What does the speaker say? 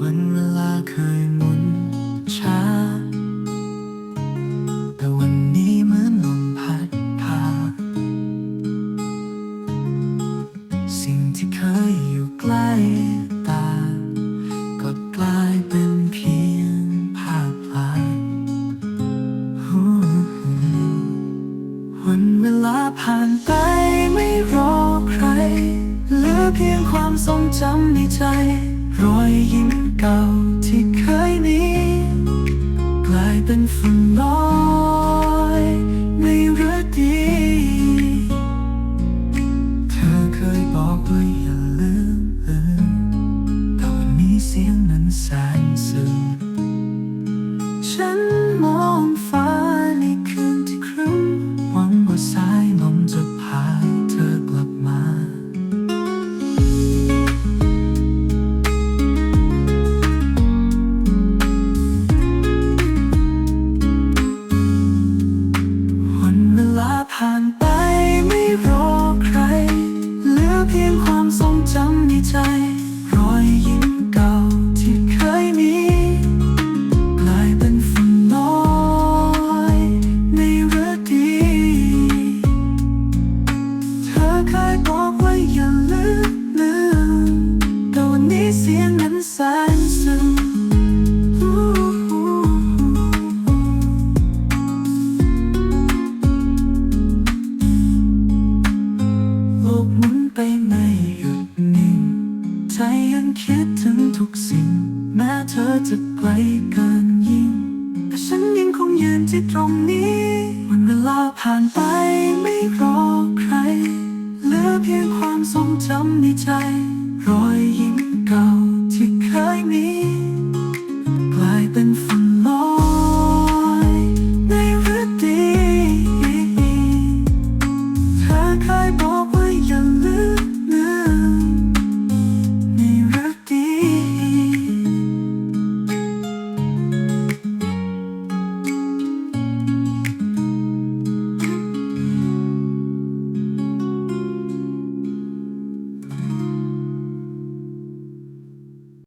วันเวลาเคยหมุนช้า แต่วันนี้เหมือนลมพัดพา สิ่งที่เคยอยู่ใกล้ตา ก็กลายเป็นเพียงภาพลายวันเวลาผ่านไปไม่รอใคร เหลือเพียงความทรงจำในใจ รอยยิ้มเก่าที่เคยมีกลายเป็นฝุ่นน้อยในฤดี เธอเคยบอกว่าอย่าลืมลืมแต่วันนี้เสียงนั้นแส ใจ รอยยิ้มเก่าที่เคยมีกลายเป็นฝุ่นน้อยในฤดีเธอเคยบอกว่าอย่าลืมลืมแต่วันนี้เสียงนั้นแสนซึ้งโลกหมุนไปไม่หยุด ใจยังคิดถึงทุกสิ่ง แม้เธอจะไกลเกินยิ่ง แต่ฉันยังคงยืนที่ตรงนี้วันเวลาผ่านไปไม่รอใครเหลือเพียงความทรงจำในใจ รอยยิ้มเก่าที่เคยมี